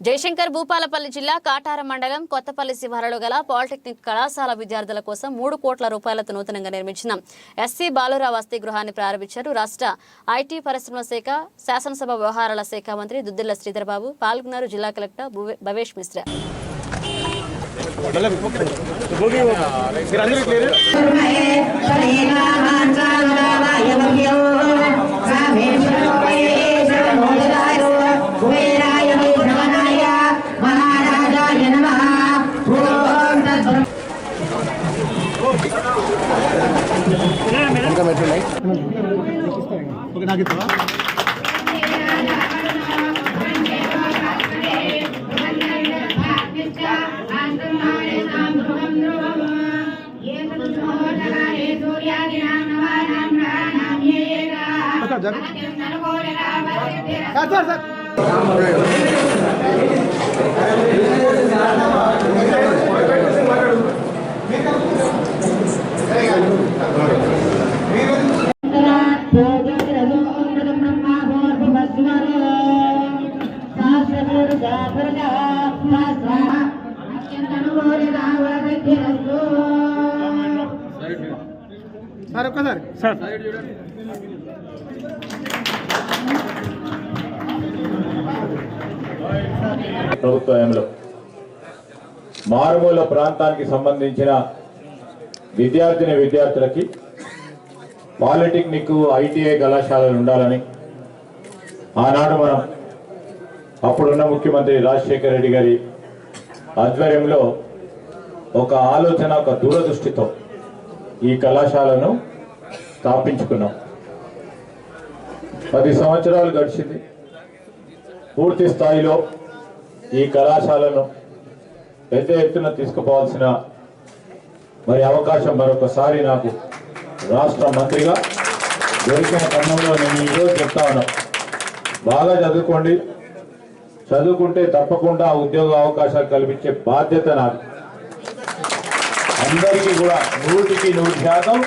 జయశంకర్ భూపాలపల్లి జిల్లా కాటార మండలం కొత్తపల్లి శివారులో గల పాలిటెక్నిక్ కళాశాల విద్యార్థుల కోసం మూడు కోట్ల రూపాయలతో నూతనంగా నిర్మించిన ఎస్సీ బాలురా వసతి గృహాన్ని ప్రారంభించారు రాష్ట్ర ఐటీ పరిశ్రమల శాఖ శాసనసభ వ్యవహారాల శాఖ మంత్రి దుద్దిల్ల శ్రీధర్బాబు పాల్గొన్నారు జిల్లా కలెక్టర్ భువే- భవేష్ మిశ్రా. ఓకే నాకు ఇస్తావా? Sir sir sir. Sir sir sir ఒక్కసారి. సార్. ప్రభుత్వంలో మారుమూల ప్రాంతానికి సంబంధించిన విద్యార్థిని విద్యార్థులకి పాలిటెక్నిక్ ఐటీఐ కళాశాలలు ఉండాలని ఆనాడు మనం అప్పుడున్న ముఖ్యమంత్రి రాజశేఖర రెడ్డి గారి ఆధ్వర్యంలో ఒక ఆలోచన ఒక దూరదృష్టితో ఈ కళాశాలను స్థాపించుకున్నాం. పది సంవత్సరాలు గడిచింది. పూర్తి స్థాయిలో ఈ కళాశాలను పెద్ద ఎత్తున తీసుకుపోవాల్సిన మరి అవకాశం మరొకసారి నాకు రాష్ట్ర మంత్రిగా దొరికిన తరుణంలో నేను ఈరోజు చెప్తా ఉన్నాను. బాగా చదువుకోండి. చదువుకుంటే తప్పకుండా ఉద్యోగ అవకాశాలు కల్పించే బాధ్యత నాది. అందరికీ కూడా నూటికి నూరు శాతం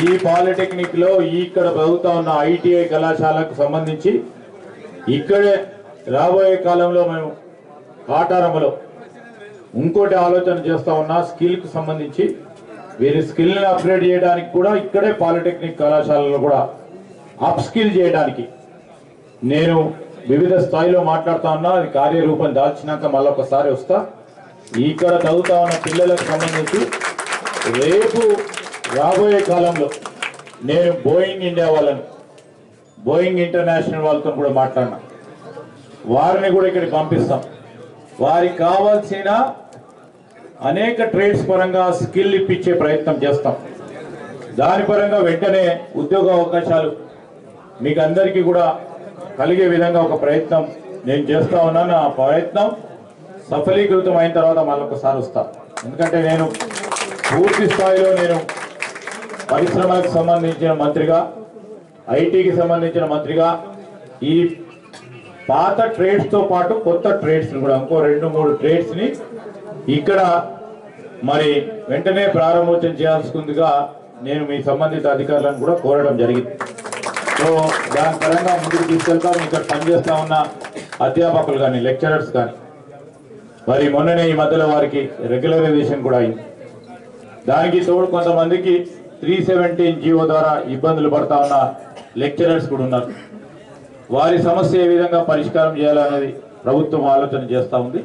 ఈ పాలిటెక్నిక్లో ఇక్కడ ప్రభుత్వం ఉన్న ఐటీఐ కళాశాలకు సంబంధించి ఇక్కడే రాబోయే కాలంలో మేము కాటారంలో ఇంకోటి ఆలోచన చేస్తా ఉన్నా స్కిల్కి సంబంధించి వీరి స్కిల్ని అప్గ్రేడ్ చేయడానికి కూడా ఇక్కడే పాలిటెక్నిక్ కళాశాలలో కూడా అప్ స్కిల్ చేయడానికి నేను వివిధ స్థాయిలో మాట్లాడుతా ఉన్నా అది కార్యరూపం దాల్చినాక మళ్ళీ ఒకసారి వస్తా. ఇక్కడ చదువుతా ఉన్న పిల్లలకు సంబంధించి రేపు రాబోయే కాలంలో నేను బోయింగ్ ఇండియా వాళ్ళని బోయింగ్ ఇంటర్నేషనల్ వాళ్ళతో కూడా మాట్లాడినా. వారిని కూడా ఇక్కడికి పంపిస్తాం. వారికి కావాల్సిన అనేక ట్రేడ్స్ పరంగా స్కిల్ ఇప్పించే ప్రయత్నం చేస్తాం. దాని పరంగా వెంటనే ఉద్యోగ అవకాశాలు మీకు అందరికీ కూడా కలిగే విధంగా ఒక ప్రయత్నం నేను చేస్తా ఉన్నాను. ఆ ప్రయత్నం సఫలీకృతం అయిన తర్వాత మళ్ళీ ఒకసారి వస్తా. ఎందుకంటే నేను పూర్తి స్థాయిలో నేను పరిశ్రమలకు సంబంధించిన మంత్రిగా ఐటీకి సంబంధించిన మంత్రిగా ఈ పాత ట్రేడ్స్తో పాటు కొత్త ట్రేడ్స్ని కూడా ఇంకో రెండు మూడు ట్రేడ్స్ని ఇక్కడ మరి వెంటనే ప్రారంభోత్సవం చేయాల్సిందిగా నేను మీ సంబంధిత అధికారులను కూడా కోరడం జరిగింది. సో దాని పరంగా ముందుకు తీసుకెళ్తాం ఇక్కడ పనిచేస్తా ఉన్న అధ్యాపకులు కానీ లెక్చరర్స్ కానీ. మరి మొన్ననే ఈ మధ్యలో వారికి రెగ్యులరైజేషన్ కూడా అయింది. దానికి తోడు కొంతమందికి త్రీ సెవెంటీన్ జీవో ద్వారా ఇబ్బందులు పడతా ఉన్న లెక్చరర్స్ కూడా ఉన్నారు. వారి సమస్య ఏ విధంగా పరిష్కారం చేయాలనేది ప్రభుత్వం ఆలోచన చేస్తూ ఉంది.